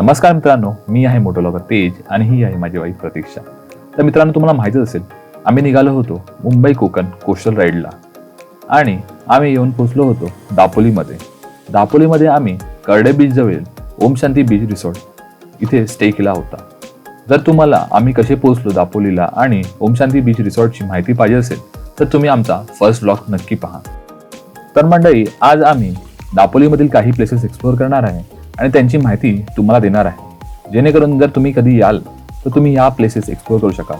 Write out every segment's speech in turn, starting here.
नमस्कार मित्रांनो मी आहे मोटोलॉगर तेज आणि ही आहे माझी वाईफ प्रतीक्षा. तर मित्रांनो तुम्हाला माहितीच असेल आम्ही निघालो होतो मुंबई कोकण कोस्टल राईडला. आणि आम्ही येऊन पोचलो होतो दापोलीमध्ये. दापोलीमध्ये आम्ही कर्डे बीच जवळील ओम शांती बीच रिसॉर्ट इथे स्टे केला होता. जर तुम्हाला आम्ही कसे पोहोचलो दापोलीला आणि ओम शांती बीच रिसॉर्टची माहिती पाहिजे असेल तर तुम्ही आमचा फर्स्ट ब्लॉग नक्की पहा. तर मंडळी आज आम्ही दापोलीमधील काही प्लेसेस एक्सप्लोअर करणार आहे. आणि त्यांची माहिती तुम्हाला देणार आहे. जेणेकरून जर तुम्ही कधी याल तर तुम्ही या प्लेसेस एक्सप्लोअर करू शकाल.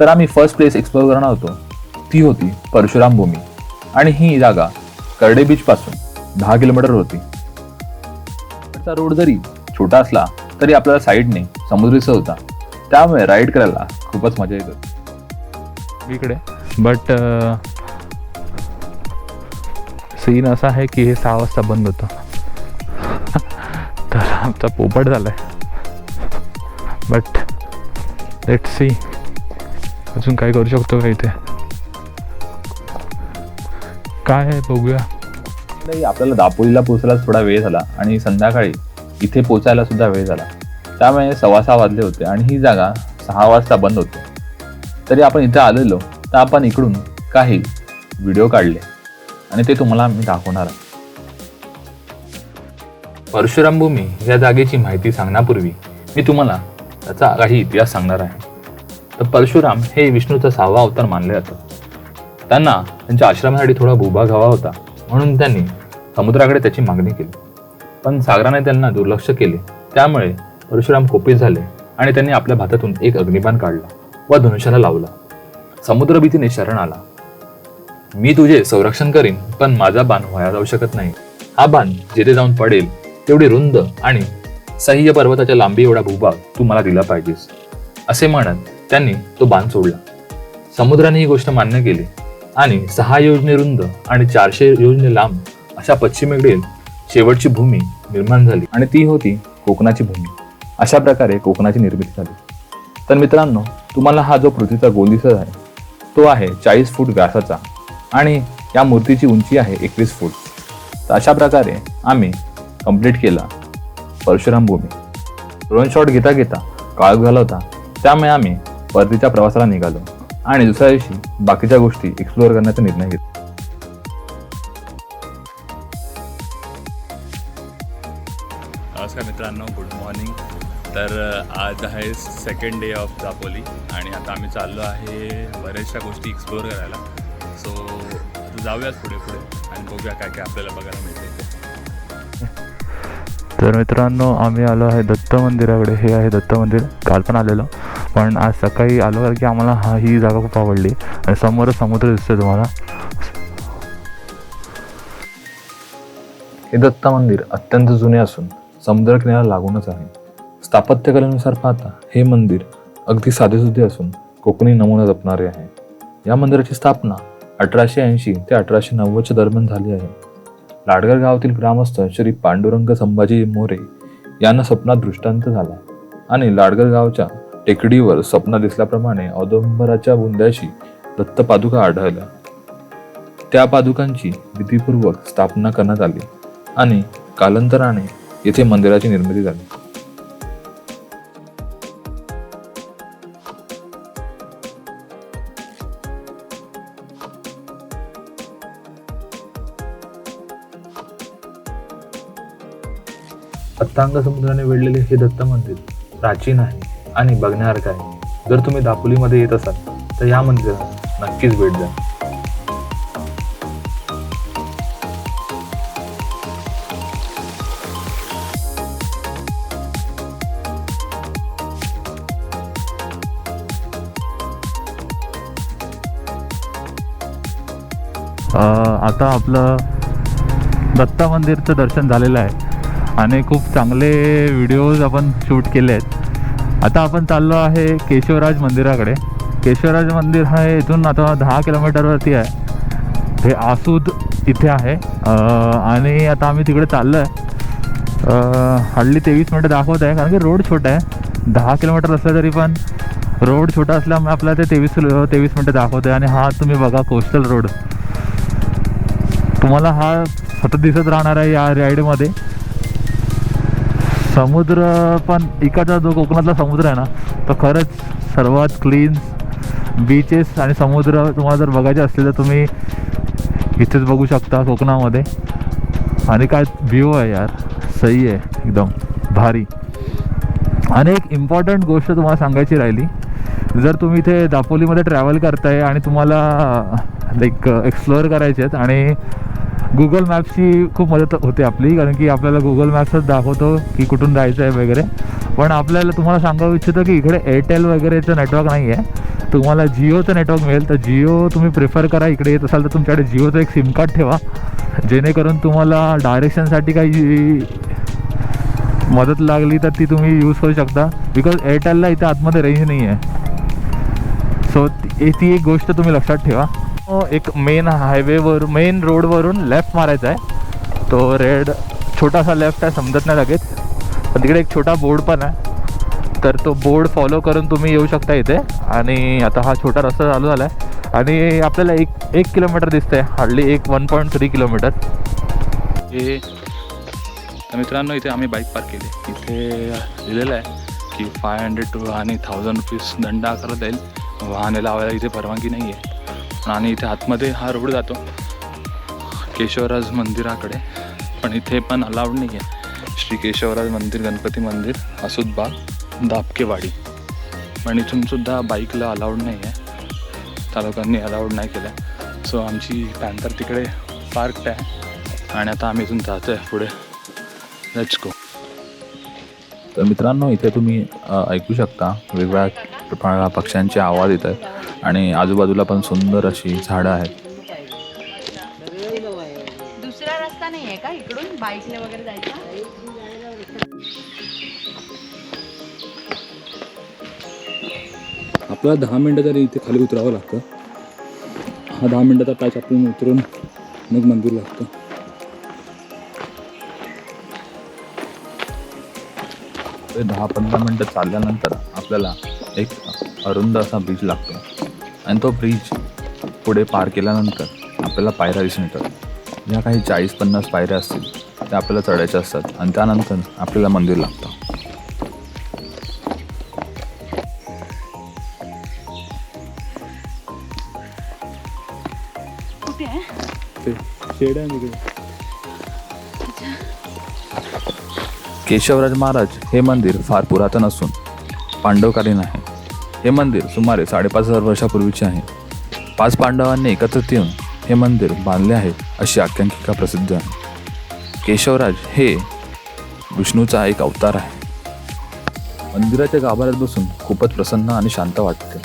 तर आम्ही फर्स्ट प्लेस एक्सप्लोअर करणार होतो. ती होती परशुराम भूमी. आणि ही जागा कर्डे बीच पासून दहा किलोमीटर होती त्याचा रोड जरी छोटा असला तरी आपल्याला साईडने समुद्रीचा होता. त्यामुळे राईड करायला खूपच मजा येत होती. इकडे. बट सीन uh, असा आहे की हे सहा वाजता बंद होतं. आमचा पोपट झालाय. बट लेट सी अजून काय करू शकतो का इथे? काय आहे बघूया. नाही आपल्याला दापोलीला पोहोचायला थोडा वेळ झाला आणि संध्याकाळी इथे पोचायला सुद्धा वेळ झाला. त्यामुळे सव्वा सहा वाजले होते आणि ही जागा सहा वाजता बंद होते. तरी आपण इथे आलेलो तर आपण इकडून काही व्हिडिओ काढले. आणि ते तुम्हाला मी दाखवणार आहे. परशुराम भूमी या जागेची माहिती सांगण्यापूर्वी मी तुम्हाला त्याचा काही इतिहास सांगणार आहे. तर परशुराम हे विष्णूचा सहावा अवतार मानले जातात. त्यांना त्यांच्या आश्रमासाठी थोडा भूभाग हवा होता म्हणून त्यांनी समुद्राकडे त्याची मागणी केली. पण सागराने त्यांना दुर्लक्ष केले. त्यामुळे परशुराम कोपित झाले आणि त्यांनी आपल्या भातातून एक अग्निबाण काढला व धनुष्याला लावला. समुद्र भीतीने शरण आला. मी तुझे संरक्षण करीन पण माझा बाण व्हायला जाऊ शकत नाही. हा बाण जिथे जाऊन पडेल तेवढी रुंद आणि सह्य पर्वताच्या लांबी एवढा भूभाग तू मला दिला पाहिजेस. असे म्हणत त्यांनी तो बाण सोडला. समुद्राने ही गोष्ट मान्य केली आणि सहा योजने रुंद आणि चारशे योजने लांब अशा पश्चिमेकडील शेवटची भूमी निर्माण झाली आणि ती होती कोकणाची भूमी. अशा प्रकारे कोकणाची निर्मिती झाली. तर मित्रांनो तुम्हाला हा जो पृथ्वीचा गोल दिसत आहे तो आहे चाळीस फूट व्यासाचा आणि या मूर्तीची उंची आहे एकवीस फूट. तर अशा प्रकारे आम्ही कंप्लीट केला. परशुराम भूमी. ड्रोन शॉट घेता घेता काळ झाला होता. त्यामुळे आम्ही परतीच्या प्रवासाला निघालो आणि दुसऱ्या दिवशी बाकीच्या गोष्टी एक्सप्लोअर करण्याचा निर्णय घेतला. नमस्कार मित्रांनो गुड मॉर्निंग तर आज आहे सेकंड डे ऑफ दापोली आणि आता आम्ही चाललो आहे बऱ्याचशा गोष्टी एक्सप्लोअर करायला. सो आता पुढे पुढे आणि बघूया काय काय आपल्याला बघायला मिळते तर मित्रांनो आम्ही आलो आहे दत्त मंदिराकडे. हे आहे दत्त मंदिर. काल पण आलेलो. पण आज सकाळी आलो कारण की आम्हाला हा ही जागा खूप आवडली. आणि समोरच समुद्र दिसतोय तुम्हाला. हे दत्त मंदिर अत्यंत जुने असून समुद्रकिनाऱ्याला लागूनच आहे. स्थापत्यकलेनुसार पाहता हे मंदिर अगदी साधेसुधे असून कोकणी नमुना जपणारे आहे. या मंदिराची स्थापना अठराशे ऐंशी ते अठराशे नव्वदच्या दरम्यान झाली आहे. लाडगर गावातील ग्रामस्थ श्री पांडुरंग संभाजी मोरे यांना स्वप्नात दृष्टांत झाला आणि लाडगर गावच्या टेकडीवर स्वप्न दिसल्याप्रमाणे औदंबराच्या बुंद्याशी दत्त पादुका आढळल्या. त्या पादुकांची विधीपूर्वक स्थापना करण्यात आली आणि कालांतराने येथे मंदिराची निर्मिती झाली. अत्तांग समुद्राने वेढलेले हे दत्त मंदिर प्राचीन आहे आणि बघण्यासारखं आहे. जर तुम्ही दापोलीमध्ये येत असाल तर या मंदिराला नक्कीच भेट द्या. आता आपलं दत्ता मंदिरचं दर्शन झालेलं आहे. आणि खूप चांगले व्हिडिओज आपण शूट केले आहेत. आता आपण चाललो आहे केशवराज मंदिराकडे. केशवराज मंदिर हा इथून आता दहा किलोमीटरवरती आहे. हे आसूद इथे आहे. आणि आता आम्ही तिकडे चाललो आहे हल्ली तेवीस मिनटं दाखवत आहे कारण की रोड छोटा आहे. दहा किलोमीटर असलं तरी पण रोड छोटा असल्यामुळे आपल्या ते तेवीस तेवीस मिनटं दाखवत आहे. आणि हा तुम्ही बघा कोस्टल रोड तुम्हाला हा सतत दिसत राहणार आहे या राईडमध्ये समुद्र पण इकडचा जो कोकणातला समुद्र आहे ना तो खरंच सर्वात क्लीन बीचेस आणि समुद्र तुम्हाला जर बघायचे असतील तर तुम्ही इथेच बघू शकता कोकणामध्ये. आणि काय व्ह्यू आहे यार सही आहे एकदम भारी. आणि एक इम्पॉर्टंट गोष्ट तुम्हाला सांगायची राहिली जर तुम्ही इथे दापोलीमध्ये ट्रॅव्हल करताय आणि तुम्हाला लाईक एक्सप्लोअर करायचे आहेत आणि गुगल मॅप्सची खूप मदत होते आपली कारण की आपल्याला गुगल मॅप्सच दाखवतो की कुठून जायचं आहे वगैरे. पण आपल्याला तुम्हाला सांगावं इच्छितो की इकडे एअरटेल वगैरेचं नेटवर्क नाही आहे तुम्हाला जिओचं नेटवर्क मिळेल तर जिओ तुम्ही प्रिफर करा इकडे येत असाल तर तुमच्याकडे जिओचं एक सिम कार्ड ठेवा. जेणेकरून तुम्हाला डायरेक्शनसाठी काही मदत लागली तर ती तुम्ही यूज करू शकता. बिकॉज एअरटेलला इथे आतमध्ये रेंज नाही आहे सो ती एक गोष्ट तुम्ही लक्षात ठेवा. एक मेन हायवेवर मेन रोडवरून लेफ्ट मारायचा आहे. तो रेड छोटासा लेफ्ट आहे समजत नाही लगेच. पण तिकडे एक छोटा बोर्ड पण आहे. तर तो बोर्ड फॉलो करून तुम्ही येऊ शकता इथे. आणि आता हा छोटा रस्ता चालू झाला आहे आणि आपल्याला एक एक किलोमीटर दिसतंय. हार्डली एक वन पॉईंट थ्री किलोमीटर हे मित्रांनो इथे आम्ही बाईक पार्क केली. इथे लिहिलेलं आहे की फाय हंड्रेड टू आणि थाउजंड रुपीज दंड आकारला जाईल. वाहने लावायला इथे परवानगी नाही आहे आणि इथे आतमध्ये हा रोड जातो. केशवराज मंदिराकडे. पण इथे पण अलाउड नाही आहे श्री केशवराज मंदिर गणपती मंदिर असुदबाग दापकेवाडी. पण इथून सुद्धा बाईकला अलाउड नाही आहे त्या लोकांनी अलाउड नाही केलं सो आमची पॅन्थर तिकडे पार्क आहे. आणि आता आम्ही इथून जातो आहे पुढे. लेट्स गो तर मित्रांनो इथे तुम्ही ऐकू शकता. वेगवेगळ्या पक्ष्यांचे आवाज येत आहेत. आणि आजूबाजूला पण सुंदर अशी झाडं आहेत. दुसरा रस्ता नाही आहे का? इकडून बाईकने वगैरे जायचा? आपल्याला दहा मिनटं तरी इथे खाली उतरावं लागतं. हा दहा मिनटाचा पॅच आपण उतरून मग मंदिर लागतं. ते दहा पंधरा मिनटं चालल्यानंतर आपल्याला एक अरुंद असा ब्रिज लागतो. आणि तो ब्रिज पुढे पार केल्यानंतर आपल्याला पायऱ्या दिसून येतात. ज्या काही चाळीस पन्नास पायऱ्या असतील त्या आपल्याला चढायच्या असतात आणि त्यानंतर आपल्याला मंदिर लागतं. केशवराज महाराज हे मंदिर फार पुरातन असून पांडवकालीन आहे. हे मंदिर सुमारे साडेपाच हजार वर्षापूर्वीचे आहे. पाच पांडवांनी एकत्रित येऊन हे मंदिर बांधले आहे अशी आख्यांकिका प्रसिद्ध आहे. केशवराज हे विष्णूचा एक अवतार आहे. मंदिराच्या गाभाऱ्यात बसून खूपच प्रसन्न आणि शांत वाटते.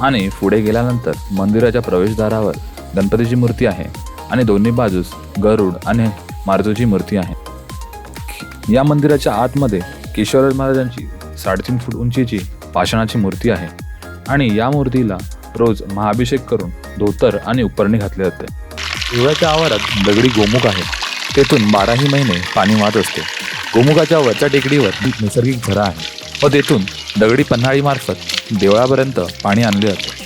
आणि पुढे गेल्यानंतर मंदिराच्या प्रवेशद्वारावर गणपतीची मूर्ती आहे आणि दोन्ही बाजूस गरुड आणि मारुतीची मूर्ती आहे. या मंदिराच्या आतमध्ये केशवराज महाराजांची साडेतीन फूट उंचीची पाषाणाची मूर्ती आहे. आणि या मूर्तीला रोज महाभिषेक करून धोतर आणि उपरणी घातले जाते. देवळाच्या आवारात दगडी गोमुख आहे. तेथून बाराही महिने पाणी वाहत असते. गोमुखाच्या वरच्या टेकडीवर एक नैसर्गिक झरा आहे. व तेथून दगडी पन्हाळीमार्फत देवळापर्यंत पाणी आणले जाते.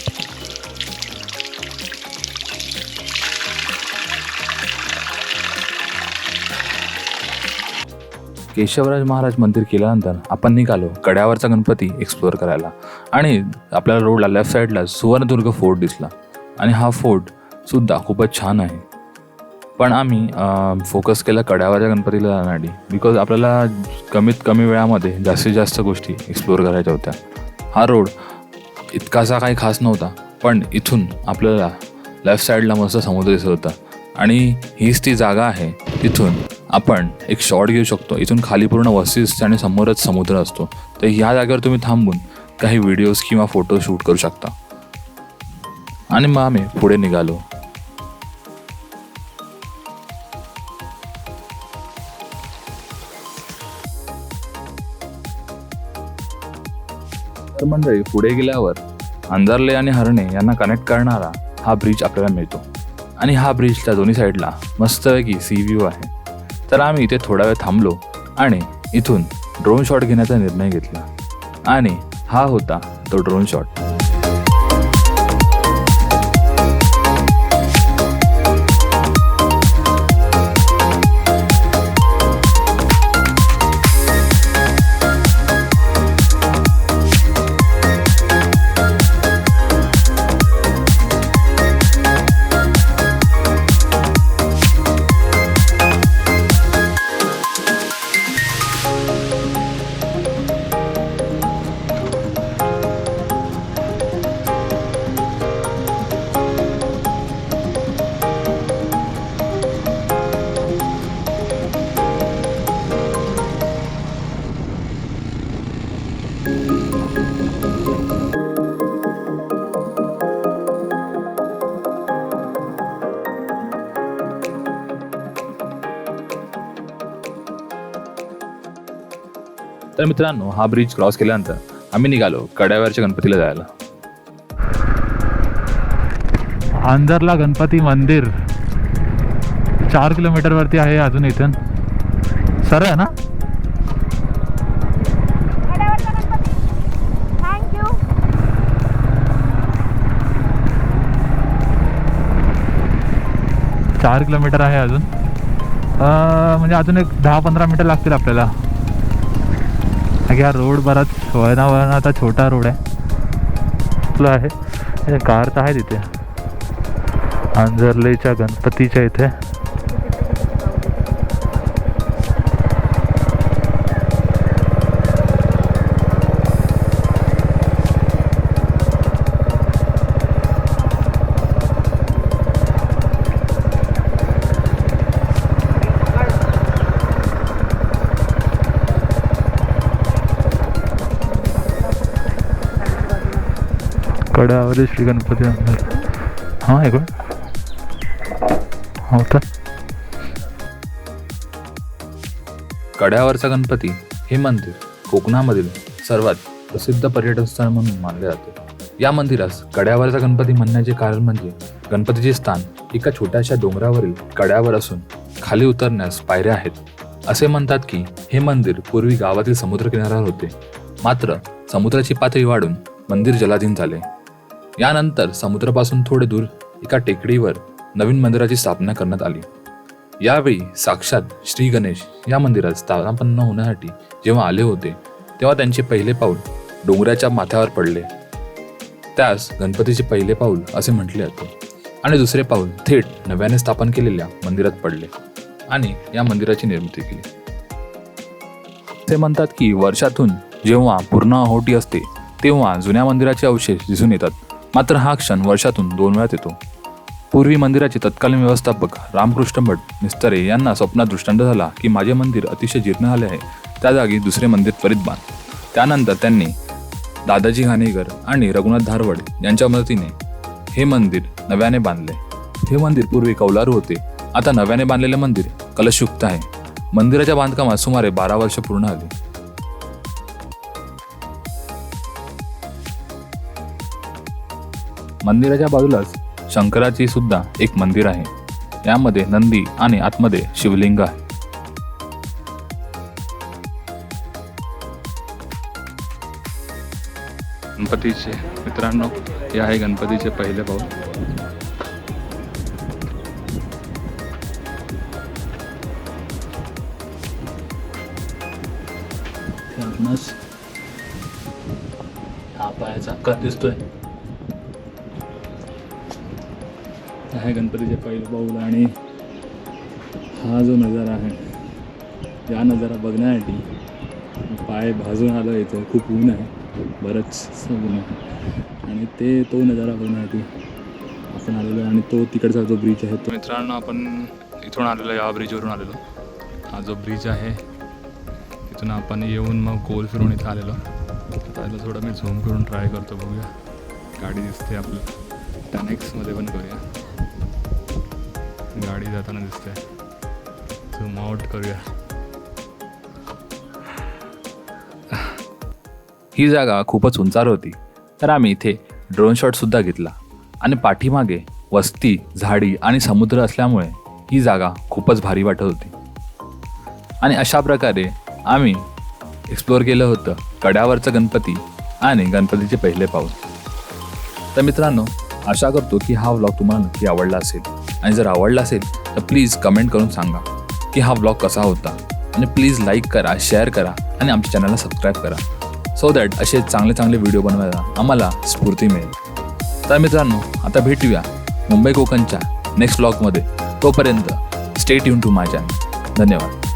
केशवराज महाराज मंदिर केल्यानंतर आपण निघालो कड्यावरचा गणपती एक्सप्लोअर करायला. आणि आपल्याला रोडला लेफ्ट साईडला सुवर्णदुर्ग फोर्ट दिसला. आणि हा फोर्टसुद्धा खूपच छान आहे. पण आम्ही फोकस केला कड्यावरच्या गणपतीला जाण्यासाठी बिकॉज आपल्याला कमीत कमी वेळामध्ये जास्तीत जास्त गोष्टी एक्सप्लोअर करायच्या होत्या. हा रोड इतकासा काही खास नव्हता. पण इथून आपल्याला लेफ्ट साईडला मस्त समुद्र दिसत होता. आणि हीच ती जागा आहे तिथून आपण एक शॉट घेऊ शकतो. इथून खाली पूर्ण वसीस आणि समोरच समुद्र असतो. तर ह्या जागेवर तुम्ही थांबून काही व्हिडिओज किंवा फोटो शूट करू शकता. आणि मग आम्ही पुढे निघालो. तर मंडळी पुढे गेल्यावर अंधारले आणि हरणे यांना कनेक्ट करणारा हा ब्रिज आपल्याला मिळतो. आणि हा ब्रिजच्या दोन्ही साईडला मस्तपैकी सी व्ह्यू आहे. तर आम्ही इथे थोडा वेळ थांबलो आणि इथून ड्रोन शॉट घेण्याचा निर्णय घेतला. आणि हा होता तो ड्रोन शॉट मित्रांनो हा ब्रिज क्रॉस केल्यानंतर आम्ही निघालो कड्यावरच्या गणपतीला जायला. आंजरला गणपती मंदिर. चार किलोमीटरवरती आहे अजून इथून. सर आहे ना? थँक्यू चार किलोमीटर आहे अजून. अं, म्हणजे अजून एक दहा पंधरा मिनटं लागतील आपल्याला. कारण की हा रोड बराच वळणा आता छोटा रोड आहे. आपला आहे. कार तर आहे तिथे. आंजर्लेच्या गणपतीच्या इथे. गडावर श्री गणपती मंदिर हां आहे कोण? हो तर कड्यावरचा गणपती हे मंदिर कोकणामधील सर्वात प्रसिद्ध पर्यटन स्थळ म्हणून मानले जाते. या मंदिरास कड्यावरचा गणपती म्हणण्याचे कारण म्हणजे गणपतीचे स्थान एका छोट्याशा डोंगरावरील कड्यावर असून खाली उतरण्यास पायऱ्या आहेत. असे म्हणतात की हे मंदिर पूर्वी गावातील समुद्रकिनाऱ्यावर होते. मात्र समुद्राची पातळी वाढून मंदिर जलाधीन झाले. यानंतर समुद्रापासून थोडे दूर एका टेकडीवर नवीन मंदिराची स्थापना करण्यात आली. यावेळी साक्षात श्री गणेश या मंदिरात स्थानापन्न होण्यासाठी जेव्हा आले होते तेव्हा त्यांचे पहिले पाऊल डोंगराच्या माथ्यावर पडले. त्यास गणपतीचे पहिले पाऊल असे म्हटले जाते आणि दुसरे पाऊल थेट नव्याने स्थापन केलेल्या मंदिरात पडले आणि या मंदिराची निर्मिती केली. ते म्हणतात की वर्षातून जेव्हा पूर्ण आहोटी असते तेव्हा जुन्या मंदिराचे अवशेष दिसून येतात. मात्र हा क्षण वर्षातून दोन वेळात येतो. पूर्वी मंदिराचे तत्कालीन व्यवस्थापक रामकृष्ण भट निस्तरे यांना स्वप्नात दृष्टांत झाला की माझे मंदिर अतिशय जीर्ण झाले आहे. त्या जागी दुसरे मंदिर त्वरित बांध. त्यानंतर त्यांनी दादाजी घाणेकर आणि रघुनाथ धारवड यांच्या मदतीने हे मंदिर नव्याने बांधले. हे मंदिर पूर्वी कौलारू होते. आता नव्याने बांधलेले मंदिर कलशयुक्त आहे. मंदिराच्या बांधकामात सुमारे बारा वर्ष पूर्ण आली मंदिराच्या बाजूलाच शंकराची सुद्धा एक मंदिर आहे. यामध्ये नंदी आणि आतमध्ये शिवलिंग आहे. गणपतीचे मित्रांनो हे आहे गणपतीचे पहिले आपणास हा पायाचा आकार दिसतोय. आहे गणपतीचे पहिले पाऊल आणि हा जो नजारा आहे या नजारा बघण्यासाठी पाय भाजून आलो इथं. खूप ऊन आहे. बरंच ऊन आहे. आणि ते तो नजारा बघण्यासाठी आपण आलेलो आहे. आणि तो तिकडचा जो ब्रिज आहे तो मित्रांनो आपण इथून आलेलो या ब्रिजवरून आलेलो. हा जो ब्रिज आहे तिथून आपण येऊन मग गोल फिरून इथं आलेलो. त्याला थोडं मी झूम करून ट्राय करतो बघूया. गाडी दिसते आपलं. टॅनेक्समध्ये पण करूया. गाडी जाताना दिसते झूम आउट करूया. ही जागा खूपच उंचार होती तर आम्ही इथे ड्रोन शॉट सुद्धा घेतला. आणि पाठीमागे वस्ती झाडी आणि समुद्र असल्यामुळे ही जागा खूपच भारी वाटत होती. आणि अशा प्रकारे आम्ही एक्सप्लोअर केलं होतं कड्यावरचं गणपती आणि गणपतीचे पहिले पाऊल. तर मित्रांनो आशा करतो की हा व्लॉग तुम्हाला नक्की आवडला असेल. आणि जर आवडला असेल तर प्लीज कमेंट करून सांगा की हा ब्लॉग कसा होता. आणि प्लीज लाईक करा शेअर करा आणि आमच्या चॅनलला सबस्क्राईब करा. सो दॅट असे चांगले चांगले व्हिडिओ बनवायला आम्हाला स्फूर्ती मिळेल. तर मित्रांनो आता भेटूया मुंबई कोकणच्या नेक्स्ट ब्लॉगमध्ये तोपर्यंत स्टेट युन टू माय चॅनल धन्यवाद.